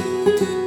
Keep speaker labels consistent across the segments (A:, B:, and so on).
A: ਪੂਰੇ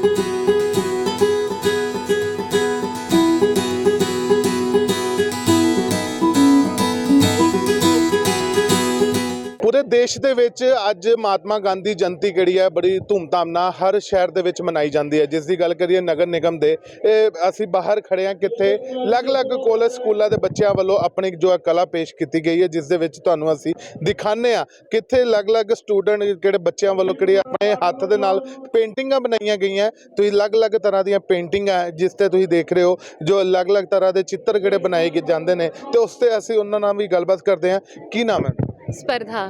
A: ਦੇਸ਼ ਦੇ ਵਿੱਚ ਅੱਜ ਮਹਾਤਮਾ ਗਾਂਧੀ ਜਯੰਤੀ ਜਿਹੜੀ ਹੈ, ਬੜੀ ਧੂਮਧਾਮ ਨਾਲ ਹਰ ਸ਼ਹਿਰ ਦੇ ਵਿੱਚ ਮਨਾਈ ਜਾਂਦੀ ਹੈ। ਜਿਸ ਦੀ ਗੱਲ ਕਰੀਏ ਨਗਰ ਨਿਗਮ ਦੇ, ਇਹ ਅਸੀਂ ਬਾਹਰ ਖੜੇ ਹਾਂ ਕਿੱਥੇ ਅਲੱਗ-ਅਲੱਗ ਕਾਲਜ ਸਕੂਲਾਂ ਦੇ ਬੱਚਿਆਂ ਵੱਲੋਂ ਆਪਣੀ ਜੋ ਹੈ ਕਲਾ ਪੇਸ਼ ਕੀਤੀ ਗਈ ਹੈ, ਜਿਸ ਦੇ ਵਿੱਚ ਤੁਹਾਨੂੰ ਅਸੀਂ ਦਿਖਾਣੇ ਆ ਕਿੱਥੇ ਅਲੱਗ-ਅਲੱਗ ਸਟੂਡੈਂਟ ਕਿਹੜੇ ਬੱਚਿਆਂ ਵੱਲੋਂ ਕਿਹੜੇ ਆਪਣੇ ਹੱਥ ਦੇ ਨਾਲ ਪੇਂਟਿੰਗਾਂ ਬਣਾਈਆਂ ਗਈਆਂ। ਤੁਸੀਂ ਅਲੱਗ-ਅਲੱਗ ਤਰ੍ਹਾਂ ਦੀਆਂ ਪੇਂਟਿੰਗਾਂ ਜਿਸ ਤੇ ਤੁਸੀਂ ਦੇਖ ਰਹੇ ਹੋ, ਜੋ ਅਲੱਗ-ਅਲੱਗ ਤਰ੍ਹਾਂ ਦੇ ਚਿੱਤਰ ਕਿਹੜੇ ਬਣਾਏ ਜਾਂਦੇ ਨੇ। ਤੇ ਉਸ ਤੇ ਅਸੀਂ ਉਹਨਾਂ ਨਾਲ ਵੀ ਗੱਲਬਾਤ ਕਰਦੇ ਹਾਂ। ਕੀ ਨਾਮ ਹੈ?
B: स्पर्धा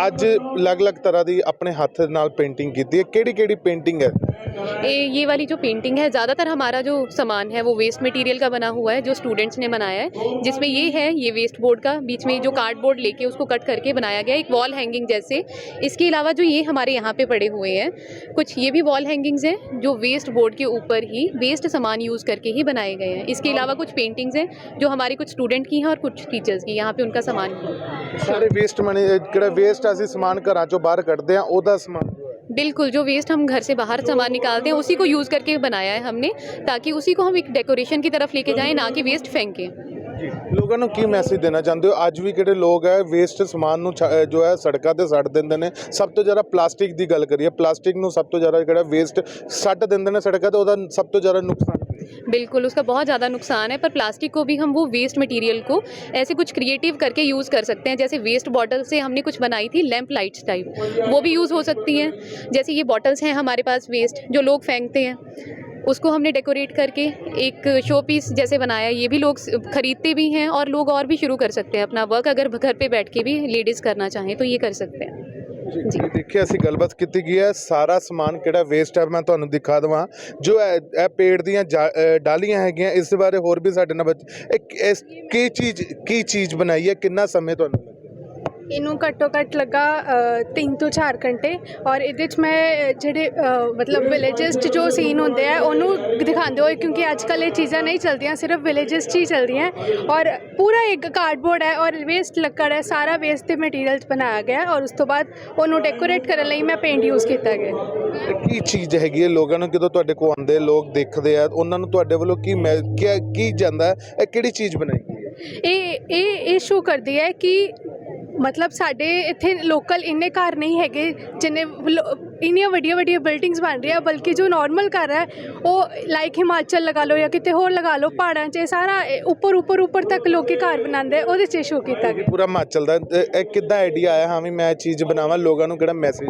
A: ਅੱਜ ਅਲੱਗ-ਅਲੱਗ ਤਰ੍ਹਾਂ ਦੀ ਆਪਣੇ ਹੱਥ ਨਾਲ ਪੇਂਟਿੰਗ ਕੀਤੀ ਹੈ ਕਿਹੜੀ ਕਿਹੜੀ ਪੇਂਟਿੰਗ ਹੈ
B: ये ये वाली जो पेंटिंग है ज़्यादातर हमारा जो सामान है वो वेस्ट मटेरियल का बना हुआ है जो स्टूडेंट्स ने बनाया है जिसमें ये है ये वेस्ट बोर्ड का बीच में जो कार्डबोर्ड लेके उसको कट करके बनाया गया एक वॉल हैंगिंग जैसे इसके अलावा जो ये हमारे यहाँ पे पड़े हुए हैं कुछ ये भी वॉल हैंगिंग्स हैं जो वेस्ट बोर्ड के ऊपर ही वेस्ट सामान यूज़ करके ही बनाए गए हैं इसके अलावा कुछ पेंटिंग्स हैं जो हमारे कुछ स्टूडेंट की हैं और कुछ टीचर्स की यहाँ पे उनका सामान है
A: ਸਾਰੇ ਵੇਸਟ ਮਨੀ ਜਿਹੜਾ ਵੇਸਟ ਅਸੀਂ ਸਮਾਨ ਘਰਾਂ ਚੋਂ ਬਾਹਰ ਕੱਢਦੇ ਆ ਉਹਦਾ ਸਮਾਨ
B: बिल्कुल जो वेस्ट हम घर से बाहर सामान निकालते हैं उसी को यूज़ करके बनाया है हमने ताकि उसी को हम एक डेकोरेशन की तरफ लेके जाएं ना कि वेस्ट फेंकें
A: ਲੋਕਾਂ ਨੂੰ ਕੀ ਮੈਸੇਜ ਦੇਣਾ ਚਾਹੁੰਦੇ ਹੋ ਅੱਜ ਵੀ ਕਿਹੜੇ ਲੋਕ ਹੈ ਵੇਸਟ ਸਮਾਨ ਨੂੰ ਛ- ਅਹ ਜੋ ਹੈ ਸੜਕਾਂ ਤੇ ਸੱਟ ਦਿੰਦੇ ਨੇ ਸਭ ਤੋਂ ਜ਼ਿਆਦਾ ਪਲਾਸਟਿਕ ਦੀ ਗੱਲ ਕਰੀਏ ਪਲਾਸਟਿਕ ਨੂੰ ਸਭ ਤੋਂ ਜ਼ਿਆਦਾ ਜਿਹੜਾ ਵੇਸਟ ਸੱਟ ਦਿੰਦੇ ਨੇ ਸੜਕਾਂ ਤੇ ਉਹਦਾ ਸਭ ਤੋਂ ਜ਼ਿਆਦਾ ਨੁਕਸਾਨ
B: बिल्कुल, उसका बहुत ज़्यादा नुकसान है, पर प्लास्टिक को भी हम वो वेस्ट मटेरियल को ऐसे कुछ क्रिएटिव करके यूज़ कर सकते हैं, जैसे वेस्ट बॉटल से हमने कुछ बनाई थी लैंप लाइट्स टाइप वो भी यूज़ हो सकती हैं। जैसे ये बॉटल्स हैं हमारे पास वेस्ट जो लोग फेंकते हैं, उसको हमने डेकोरेट करके एक शो पीस जैसे बनाया, ये भी लोग ख़रीदते भी हैं और लोग और भी शुरू कर सकते हैं अपना वर्क अगर घर पे बैठ के भी लेडीज़ करना चाहें तो ये कर सकते हैं।
A: ਜੀ। ਦੇਖਿਆ ਅਸੀਂ ਗੱਲਬਾਤ ਕੀਤੀ ਗਈ ਹੈ। ਸਾਰਾ ਸਮਾਨ ਕਿਹੜਾ ਵੇਸਟ ਹੈ ਮੈਂ ਤੁਹਾਨੂੰ ਦਿਖਾ ਦਵਾਂ। ਜੋ ਇਹ ਇਹ ਪੇੜ ਦੀਆਂ ਜਾ- ਡਾਲੀਆਂ ਹੈਗੀਆਂ ਇਸ ਦੇ ਬਾਰੇ ਹੋਰ ਵੀ ਸਾਡੇ ਨਾਲ ਬੱਚ- ਇਹ ਇਸ ਕੀ ਚੀਜ਼ ਕੀ ਚੀਜ਼ ਬਣਾਈ ਹੈ ਕਿੰਨਾ ਸਮੇਂ ਤੁਹਾਨੂੰ?
C: ਇਹਨੂੰ ਘੱਟੋ ਘੱਟ ਲੱਗਾ 3 ਤੋਂ 4 ਘੰਟੇ। ਔਰ ਇਹਦੇ 'ਚ ਮੈਂ ਜਿਹੜੇ ਮਤਲਬ ਵਿਲੇजेस 'ਚ ਜੋ ਸੀਨ ਹੁੰਦੇ ਆ ਉਹਨੂੰ ਦਿਖਾਉਂਦੇ ਹੋਏ ਕਿਉਂਕਿ ਅੱਜ ਕੱਲ ਇਹ ਚੀਜ਼ਾਂ ਨਹੀਂ ਚਲਦੀਆਂ ਸਿਰਫ ਵਿਲੇजेस 'ਚ ਹੀ ਚਲਦੀਆਂ। ਔਰ ਪੂਰਾ ਇੱਕ ਕਾਰਡਬੋਰਡ ਹੈ ਔਰ ਵੇਸਟ ਲੱਕੜ ਹੈ ਸਾਰਾ ਵੇਸਟ ਦੇ ਮਟੀਰੀਅਲ ਬਣਾਇਆ ਗਿਆ ਔਰ ਉਸ ਤੋਂ ਬਾਅਦ ਉਹਨੂੰ ਡੈਕੋਰੇਟ ਕਰਨ ਲਈ ਮੈਂ ਪੇਂਟ ਯੂਜ਼ ਕੀਤਾ ਗਿਆ।
A: ਕੀ ਚੀਜ਼ ਹੈਗੀ ਹੈ ਲੋਕਾਂ ਨੂੰ ਜਦੋਂ ਤੁਹਾਡੇ ਕੋਲ ਆਉਂਦੇ ਲੋਕ ਦੇਖਦੇ ਆ ਉਹਨਾਂ ਨੂੰ ਤੁਹਾਡੇ ਵੱਲੋਂ ਕੀ ਕੀ ਜਾਂਦਾ ਇਹ ਕਿਹੜੀ ਚੀਜ਼ ਬਣਾਈ
C: ਇਹ ਇਹ ਇਹ ਸ਼ੋ ਕਰਦੀ ਹੈ ਕਿ ਮਤਲਬ ਸਾਡੇ ਇੱਥੇ ਲੋਕਲ ਇੰਨੇ ਘਰ ਨਹੀਂ ਹੈਗੇ ਜਿੰਨੇ ਵਲ- ਇੰਨੀਆਂ ਵੱਡੀਆਂ ਵੱਡੀਆਂ ਬਿਲਡਿੰਗਸ ਬਣ ਰਹੀਆਂ, ਬਲਕਿ ਜੋ ਨਾਰਮਲ ਘਰ ਹੈ, ਉਹ ਲਾਈਕ ਹਿਮਾਚਲ ਲਗਾ ਲਓ ਜਾਂ ਕਿਤੇ ਹੋਰ ਲਗਾ ਲਓ, ਪਹਾੜਾਂ 'ਚ ਇਹ ਸਾਰਾ ਇਹ ਉੱਪਰ ਉੱਪਰ ਉੱਪਰ ਤੱਕ ਲੋਕੀ ਘਰ ਬਣਾਉਂਦੇ ਉਹਦੇ 'ਚ ਸ਼ੋ ਕੀਤਾ ਗਿਆ।
A: ਪੂਰਾ ਹਿਮਾਚਲ ਦਾ, ਇਹ- ਇਹ ਕਿੱਦਾਂ ਆਈਡੀਆ ਆਇਆ, ਹਾਂ ਵੀ ਮੈਂ ਇਹ ਚੀਜ਼ ਬਣਾਵਾਂ, ਲੋਕਾਂ ਨੂੰ ਕਿਹੜਾ ਮੈਸੇਜ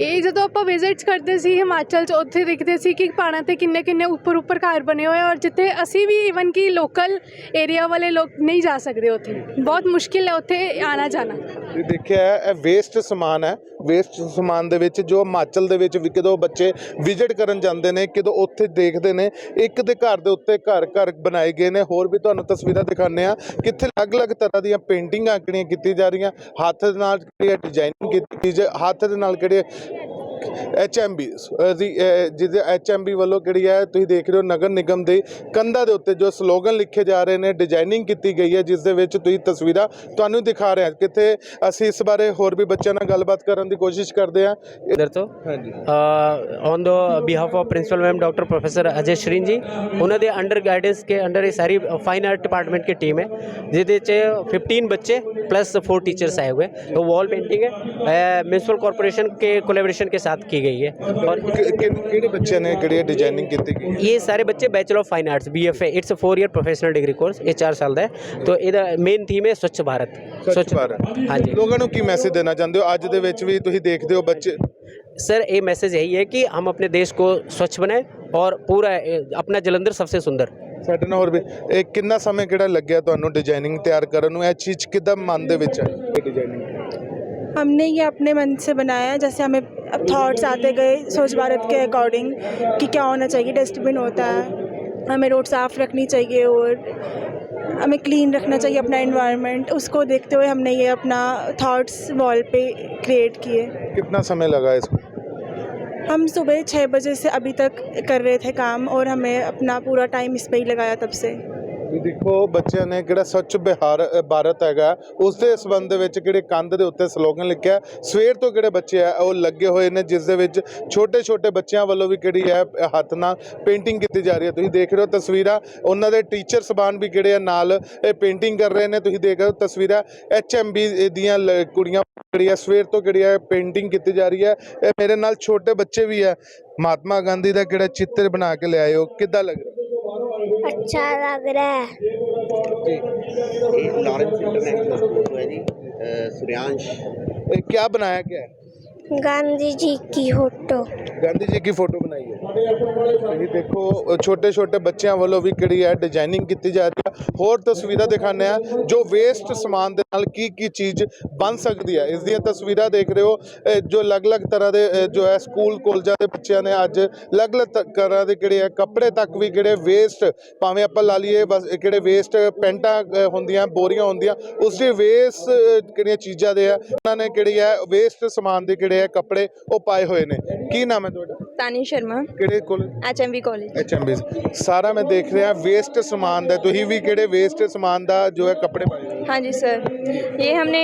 C: ਇਹ ਜਦੋਂ ਆਪਾਂ ਵਿਜ਼ਿਟਸ ਕਰਦੇ ਸੀ, ਹਿਮਾਚਲ 'ਚ ਉੱਥੇ ਦੇਖਦੇ ਸੀ ਕਿ ਪਹਾੜਾਂ ਤੇ ਕਿੰਨੇ ਕਿੰਨੇ ਉੱਪਰ ਉੱਪਰ ਘਰ ਬਣੇ ਹੋਏ ਆ ਔਰ ਜਿੱਥੇ ਅਸੀਂ ਵੀ ਇਵਨ ਕਿ ਲੋਕਲ ਏਰੀਆ ਵਾਲੇ ਲੋਕ ਨਹੀਂ ਜਾ ਸਕਦੇ ਉੱਥੇ। ਬਹੁਤ ਮੁਸ਼ਕਿਲ ਹੈ ਉੱਥੇ ਆਣਾ ਜਾਣਾ
A: ਇਹ ਦੇਖਿਆ ਹੈ, ਇਹ ਵੇਸਟ ਸਮਾਨ ਹੈ। ਵੇਸਟ ਸਮਾਨ ਦੇ ਵਿੱਚ ਜੋ ਹਿਮਾਚਲ ਦੇ ਵਿੱਚ ਵੀ ਕਦੋਂ ਬੱਚੇ ਵਿਜ਼ਿਟ ਕਰਨ ਜਾਂਦੇ ਨੇ ਕਿਦੋਂ ਉੱਥੇ ਦੇਖਦੇ ਨੇ ਇੱਕ ਦੇ ਘਰ ਦੇ ਉੱਤੇ ਘਰ ਘਰ ਬਣਾਏ ਗਏ ਨੇ। ਹੋਰ ਵੀ ਤੁਹਾਨੂੰ ਤਸਵੀਰਾਂ ਦਿਖਾਉਂਦੇ ਆ ਕਿੱਥੇ ਅਲੱਗ-ਅਲੱਗ ਤਰ੍ਹਾਂ ਦੀਆਂ ਪੇਂਟਿੰਗਾਂ ਕਿਹੜੀਆਂ ਕੀਤੀ ਜਾ ਰਹੀਆਂ। ਹੱਥ ਦੇ ਨਾਲ ਕਿਹੜੀ ਡਿਜ਼ਾਈਨਿੰਗ ਕੀਤੀ ਜੇ ਹੱਥ ਦੇ ਨਾਲ ਕਿਹੜੇ ਐਚਐਮਬੀ ਜਿਹਦੇ ਐਚਐਮਬੀ ਵੱਲੋਂ ਕਿਹੜੀ ਹੈ ਤੁਸੀਂ ਦੇਖ ਰਹੇ ਹੋ ਨਗਰ ਨਿਗਮ ਦੇ ਕੰਧਾਂ ਦੇ ਉੱਤੇ ਜੋ ਸਲੋਗਨ ਲਿਖੇ ਜਾ ਰਹੇ ਨੇ ਡਿਜ਼ਾਈਨਿੰਗ ਕੀਤੀ ਗਈ ਹੈ ਜਿਸ ਦੇ ਵਿੱਚ ਤੁਸੀਂ ਤਸਵੀਰਾਂ ਤੁਹਾਨੂੰ ਦਿਖਾ ਰਹੇ ਹਾਂ ਕਿਤੇ ਅਸੀਂ ਇਸ ਬਾਰੇ ਹੋਰ ਵੀ ਬੱਚਿਆਂ ਨਾਲ ਗੱਲਬਾਤ ਕਰਨ ਦੀ ਕੋਸ਼ਿਸ਼ ਕਰਦੇ ਹਾਂ
D: इधर तो
A: ਹਾਂਜੀ
D: on the behalf of principal ma'am doctor professor Ajay श्रीन जी ਉਹਨਾਂ ਦੇ ਅੰਡਰ ਗਾਈਡੈਂਸ ਕੇ ਅੰਡਰ ਇਹ ਸਾਰੀ फाइन आर्ट डिपार्टमेंट की टीम है ਜਿਹਦੇ ਚ 15 बच्चे प्लस फोर टीचर्स आए हुए हैं तो वॉल पेंटिंग है म्यूनसिपल कॉरपोरेशन के कोलेब्रेशन के साथ की गई है और
A: ਕਿ- ਕਿ- ਕਿਹੜੇ ਬੱਚਿਆਂ ਨੇ ਕਿਹੜੀ ਡਿਜ਼ਾਈਨਿੰਗ ਕੀਤੀ ਗਈ
D: ਇਹ ਸਾਰੇ ਬੱਚੇ bachelor of fine arts BFA its uh 4 year professional degree course ਇਹ 4 ਸਾਲ ਦਾ ਹੈ तो ਇਹਦਾ ਮੇਨ ਥੀਮ ਹੈ ਸਵੱਛ ਭਾਰਤ
A: ਸਵੱਛ ਭਾਰਤ
D: ਹਾਂਜੀ
A: ਲੋਕਾਂ ਨੂੰ ਕੀ ਮੈਸੇਜ ਦੇਣਾ ਚਾਹੁੰਦੇ ਹੋ ਅੱਜ ਦੇ ਵਿੱਚ ਵੀ ਤੁਸੀਂ ਦੇਖਦੇ ਹੋ ਬੱਚੇ
D: सर ये मैसेज यही है कि हम अपने देश को स्वच्छ बनाएं और पूरा ए, अपना जलंधर सबसे सुंदर
A: ਸਾਡੇ ਨਾਲ ਹੋਰ ਵੀ ਇਹ ਕਿੰਨਾ ਸਮੇਂ ਕਿਹੜਾ ਲੱਗਿਆ ਤੁਹਾਨੂੰ ਡਿਜ਼ਾਈਨਿੰਗ ਤਿਆਰ ਕਰਨ ਨੂੰ ਇਹ ਚੀਜ਼ ਕਿੱਦਾਂ ਮਨ ਦੇ ਵਿੱਚ ਆਈ ਇਹ ਡਿਜ਼ਾਈਨਿੰਗ
E: हमने ये अपने मन से बनाया जैसे हमें अब थॉट्स आते गए स्वच्छ भारत के अकॉर्डिंग कि क्या होना चाहिए डस्टबिन होता है हमें रोड साफ़ रखनी चाहिए और हमें क्लीन रखना चाहिए अपना इन्वायरमेंट उसको देखते हुए हमने ये अपना थॉट्स वॉल पे क्रिएट किए।
A: कितना समय लगा इसको?
E: हम सुबह छः बजे से अभी तक कर रहे थे काम और हमें अपना पूरा टाइम इस पर ही लगाया तब से।
A: ਵੀ ਦੇਖੋ ਬੱਚਿਆਂ ਨੇ ਕਿਹੜਾ ਸਵੱਛ ਬਿਹਾਰ ਭਾਰਤ ਹੈਗਾ। ਉਸ ਦੇ ਸੰਬੰਧ ਵਿੱਚ ਕਿਹੜੇ ਕੰਧ ਦੇ ਉੱਤੇ ਸਲੋਗਨ ਲਿਖਿਆ ਸਵੇਰ ਤੋਂ ਕਿਹੜੇ ਬੱਚੇ ਆ, ਉਹ ਲੱਗੇ ਹੋਏ ਨੇ, ਜਿਸ ਦੇ ਵਿੱਚ ਛੋਟੇ ਛੋਟੇ ਬੱਚਿਆਂ ਵੱਲੋਂ ਵੀ ਕਿਹੜੀ ਹੈ ਹੱਥ ਨਾਲ ਪੇਂਟਿੰਗ ਕੀਤੀ ਜਾ ਰਹੀ ਹੈ। ਤੁਸੀਂ ਦੇਖ ਰਹੇ ਹੋ ਤਸਵੀਰਾਂ, ਉਹਨਾਂ ਦੇ ਟੀਚਰ ਸਬਾਨ ਵੀ ਕਿਹੜੇ ਆ, ਨਾਲ ਇਹ ਪੇਂਟਿੰਗ ਕਰ ਰਹੇ ਨੇ। ਤੁਸੀਂ ਦੇਖ ਰਹੇ ਹੋ ਤਸਵੀਰਾਂ ਐਚਐਮਬੀ ਦੀਆਂ ਲ- ਕੁੜੀਆਂ ਕਿਹੜੀ ਆ ਸਵੇਰ ਤੋਂ ਕਿਹੜੀ ਹੈ, ਪੇਂਟਿੰਗ ਕੀਤੀ ਜਾ ਰਹੀ ਹੈ। ਇਹ ਮੇਰੇ ਨਾਲ ਛੋਟੇ ਬੱਚੇ ਵੀ ਹੈ। ਮਹਾਤਮਾ ਗਾਂਧੀ ਦਾ ਕਿਹੜਾ ਚਿੱਤਰ ਬਣਾ ਕੇ ਲਿਆਏ ਹੋ, ਕਿੱਦਾਂ ਲੱਗ ਰਿਹਾ?
F: अच्छा लग रहा है
G: ਇਹ ਲਾਰੈਂਸ ਇੰਟਰਨੈਸ਼ਨਲ ਸਕੂਲ ਹੈ ਜੀ ਅ, ਸੁਰਿਆਂਸ਼
A: ਇਹ क्या बनाया क्या है
F: गांधी जी की फोटो
A: ਗਾਂਧੀ ਜੀ ਦੀ ਫੋਟੋ ਬਣਾਈ ਹੈ ਇਹ ਦੇਖੋ ਛੋਟੇ ਛੋਟੇ ਬੱਚਿਆਂ ਵੱਲੋਂ ਵੀ ਕਿਹੜੀ ਹੈ ਡਿਜ਼ਾਈਨਿੰਗ ਕੀਤੀ ਜਾ ਰਹੀ ਹੈ। ਹੋਰ ਤਸਵੀਰਾਂ ਦਿਖਾਉਂਦੇ ਆ ਜੋ ਵੇਸਟ ਸਮਾਨ ਦੇ ਨਾਲ ਕੀ ਕੀ ਚੀਜ਼ ਬਣ ਸਕਦੀ ਹੈ। ਇਸ ਦੀਆਂ ਤਸਵੀਰਾਂ ਦੇਖ ਰਹੇ ਹੋ ਜੋ ਅਲੱਗ-ਅਲੱਗ ਤਰ੍ਹਾਂ ਦੇ ਜੋ ਹੈ ਸਕੂਲ ਕੋਲਜਾਂ ਦੇ ਬੱਚਿਆਂ ਨੇ ਅੱਜ ਅਲੱਗ-ਅਲੱਗ ਤ- ਤਰ੍ਹਾਂ ਦੇ ਕਿਹੜੇ ਹੈ, ਕੱਪੜੇ ਤੱਕ ਵੀ ਕਿਹੜੇ ਵੇਸਟ ਭਾਵੇਂ ਆਪਾਂ ਲਾ ਲਈਏ ਬਸ ਕਿਹੜੇ ਵੇਸਟ ਪੈਂਟਾਂ ਹੁੰਦੀਆਂ, ਬੋਰੀਆਂ ਹੁੰਦੀਆਂ, ਉਸ ਦੇ ਵੇਸਟ ਕਿਹੜੀਆਂ ਚੀਜ਼ਾਂ ਦੇ ਆ ਉਹਨਾਂ ਨੇ ਕਿਹੜੀ ਹੈ ਵੇਸਟ ਸਮਾਨ ਦੇ ਕਿਹੜੇ ਹੈ, ਕੱਪੜੇ ਉਹ ਪਾਏ ਹੋਏ ਨੇ। ਕੀ ਨਾਮ ਹੈ ਤੁਹਾਡਾ?
H: तानी शर्मा
A: ਕਿਹੜੇ ਕੋਲ
H: H M B college
A: HMB ਸਾਰਾ ਮੈਂ ਦੇਖ ਰਿਹਾ ਵੇਸਟ ਸਮਾਨ ਦਾ ਤੁਸੀਂ ਵੀ ਕਿਹੜੇ ਵੇਸਟ ਸਮਾਨ ਦਾ ਜੋ ਹੈ ਕੱਪੜੇ ਪਾਏ ਹੋਏ?
H: हाँ जी सर ये हमने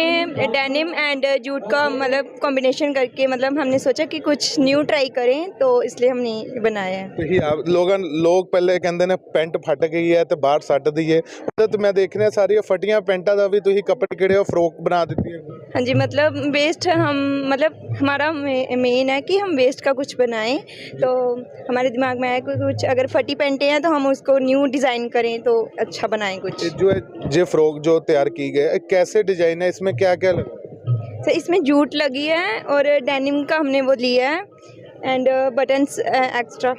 H: डेनिम एंड जूट का मतलब कॉम्बिनेशन करके मतलब हमने सोचा कि कुछ न्यू ट्राई करें तो इसलिए हमने ये बनाया है
A: ਤੁਸੀਂ ਆਪ ਲੋਕਾਂ ਲੋਕ ਪਹਿਲੇ ਕਹਿੰਦੇ ਨੇ ਪੈਂਟ ਫਟ ਗਈ ਹੈ ਤੇ ਬਾਹਰ ਸੱਟ ਦਈਏ ਉਹਦੇ ਤੇ ਮੈਂ ਦੇਖ ਰਿਹਾ ਸਾਰੀਆਂ ਫਟੀਆਂ ਪੈਂਟਾਂ ਦਾ ਵੀ ਤੁਸੀਂ ਕੱਪੜੇ ਕਿਹੜੇ ਹੋ ਫਰੋਕ ਬਣਾ ਦਿੱਤੀ ਹੈ
H: हाँ जी मतलब वेस्ट हम मतलब हमारा मेन है कि हम वेस्ट का कुछ बनाएँ तो हमारे दिमाग में आया कि कुछ अगर फटी पेंटें हैं तो हम उसको न्यू डिज़ाइन करें तो अच्छा बनाएँ कुछ।
A: जो है ये फ्रॉक जो तैयार की गई है कैसे डिज़ाइन है इसमें क्या क्या लगा?
H: तो इसमें जूट लगी है और डेनिम का हमने वो लिया है एंड बटन्स एक्स्ट्रा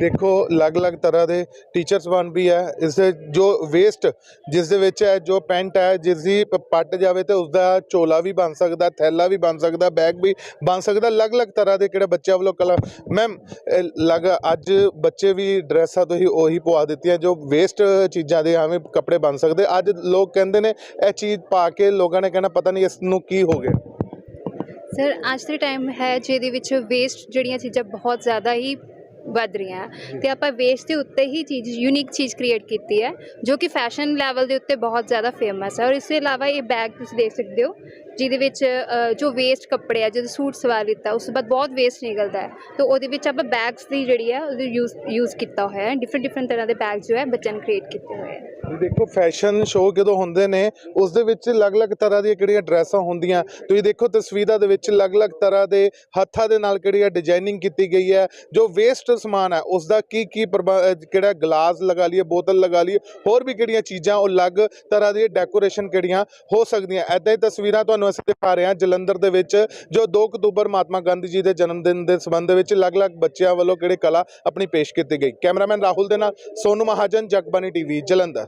A: ਦੇਖੋ ਅਲੱਗ-ਅਲੱਗ ਤਰ੍ਹਾਂ ਦੇ ਟੀਚਰਸ ਬਣ ਵੀ ਹੈ। ਇਸ ਦੇ ਜੋ ਵੇਸਟ ਜਿਸ ਦੇ ਵਿੱਚ ਹੈ ਜੋ ਪੈਂਟ ਹੈ ਜਿਸ ਦੀ ਪੱਟ ਜਾਵੇ ਤੇ ਉਸ ਦਾ ਚੋਲਾ ਵੀ ਬਣ ਸਕਦਾ ਥੈਲਾ ਵੀ ਬਣ ਸਕਦਾ ਬੈਗ ਵੀ ਬਣ ਸਕਦਾ ਅਲੱਗ-ਅਲੱਗ ਤਰ੍ਹਾਂ ਦੇ ਕਿਹੜੇ ਬੱਚਿਆਂ ਵੱਲੋਂ ਕਲਾ ਮੈਮ ਲਗ ਅੱਜ ਬੱਚੇ ਵੀ ਡਰੈਸਾਂ ਤੋਂ ਹੀ ਉਹੀ ਪਵਾ ਦਿੱਤੀਆਂ ਜੋ ਵੇਸਟ ਚੀਜ਼ਾਂ ਦੇ ਐਵੇਂ ਕੱਪੜੇ ਬਣ ਸਕਦੇ। ਅੱਜ ਲੋਕ ਕਹਿੰਦੇ ਨੇ ਇਹ ਚੀਜ਼ ਪਾ ਕੇ ਲੋਕਾਂ ਨੇ ਕਹਿਣਾ ਪਤਾ ਨਹੀਂ ਇਸ ਨੂੰ ਕੀ ਹੋ ਗਿਆ।
I: ਸਰ ਅੱਜ ਦੇ ਟਾਈਮ ਹੈ ਜਿਹਦੇ ਵਿੱਚ ਵੇਸਟ ਜਿਹੜੀਆਂ ਚੀਜ਼ਾਂ ਬਹੁਤ ਜ਼ਿਆਦਾ ਹੀ ਵੱਧ ਰਹੀਆਂ ਤੇ ਆਪਾਂ ਵੇਸਟ ਦੇ ਉੱਤੇ ਹੀ ਚੀਜ਼ ਯੂਨੀਕ ਚੀਜ਼ ਕ੍ਰੀਏਟ ਕੀਤੀ ਹੈ ਜੋ ਕਿ ਫੈਸ਼ਨ ਲੈਵਲ ਦੇ ਉੱਤੇ ਬਹੁਤ ਜ਼ਿਆਦਾ ਫੇਮਸ ਹੈ। ਔਰ ਇਸ ਤੋਂ ਇਲਾਵਾ ਇਹ ਬੈਗ ਤੁਸੀਂ ਦੇਖ ਸਕਦੇ ਹੋ ਜਿਹਦੇ ਵਿੱਚ ਅ, ਜੋ ਵੇਸਟ ਕੱਪੜੇ ਆ ਜਦੋਂ ਸੂਟ ਸਵਾ ਲਿੱਤਾ ਉਸ ਤੋਂ ਬਾਅਦ ਬਹੁਤ ਵੇਸਟ ਨਿਕਲਦਾ ਹੈ। ਤਾਂ ਉਹਦੇ ਵਿੱਚ ਆਪਾਂ ਬੈਗਸ ਦੀ ਜਿਹੜੀ ਹੈ ਉਹਦੀ ਯੂਜ਼ ਯੂਜ਼ ਕੀਤਾ ਹੋਇਆ ਹੈ। ਡਿਫਰੈਂਟ ਡਿਫਰੈਂਟ ਤਰ੍ਹਾਂ ਦੇ ਬੈਗ ਜੋ ਹੈ ਬੱਚਿਆਂ ਨੇ ਕ੍ਰੀਏਟ ਕੀਤੇ ਹੋਏ ਹੈ।
A: ਦੇਖੋ ਫੈਸ਼ਨ ਸ਼ੋਅ ਜਦੋਂ ਹੁੰਦੇ ਨੇ ਉਸ ਦੇ ਵਿੱਚ ਅਲੱਗ-ਅਲੱਗ ਤਰ੍ਹਾਂ ਦੀਆਂ ਕਿਹੜੀਆਂ ਡਰੈਸਾਂ ਹੁੰਦੀਆਂ। ਤੁਸੀਂ ਦੇਖੋ ਤਸਵੀਰਾਂ ਦੇ ਵਿੱਚ ਅਲੱਗ-ਅਲੱਗ ਤਰ੍ਹਾਂ ਦੇ ਹੱਥਾਂ ਦੇ ਨਾਲ ਕਿਹੜੀ ਡਿਜ਼ਾਈਨਿੰਗ ਕੀਤੀ ਗਈ ਹੈ। ਜੋ ਵੇਸਟ ਸਮਾਨ ਹੈ ਉਸ ਦਾ ਕੀ ਕੀ ਪ੍ਰਬਾ- ਕਿਹੜਾ ਗਲਾਸ ਲਗਾ ਲਈਏ, ਬੋਤਲ ਲਗਾ ਲਈਏ, ਹੋਰ ਵੀ ਕਿਹੜੀਆਂ ਚੀਜ਼ਾਂ, ਉਹ ਅਲੱਗ ਤਰ੍ਹਾਂ ਦੀ ਡੈਕੋਰੇਸ਼ਨ ਕਿਹੜੀਆਂ ਹੋ ਸਕਦੀਆਂ। ਐਦਾਂ ਹੀ ਤਸਵੀਰਾਂ ਤੁਹਾਨੂੰ ਅਸੀਂ ਦਿਖਾ ਰਹੇ ਹਾਂ ਜਲੰਧਰ ਦੇ ਵਿੱਚ, ਜੋ 2 ਅਕਤੂਬਰ ਮਹਾਤਮਾ ਗਾਂਧੀ ਜੀ ਦੇ ਜਨਮ ਦਿਨ ਦੇ ਸੰਬੰਧ ਵਿੱਚ ਅਲੱਗ-ਅਲੱਗ ਬੱਚਿਆਂ ਵੱਲੋਂ ਕਿਹੜੇ ਕਲਾ ਆਪਣੀ ਪੇਸ਼ ਕੀਤੀ ਗਈ। ਕੈਮਰਾਮੈਨ ਰਾਹੁਲ ਦੇ ਨਾਲ ਸੋਨੂ ਮਹਾਜਨ ਜਗਬਾਨੀ ਟੀਵੀ, ਜਲੰਧਰ।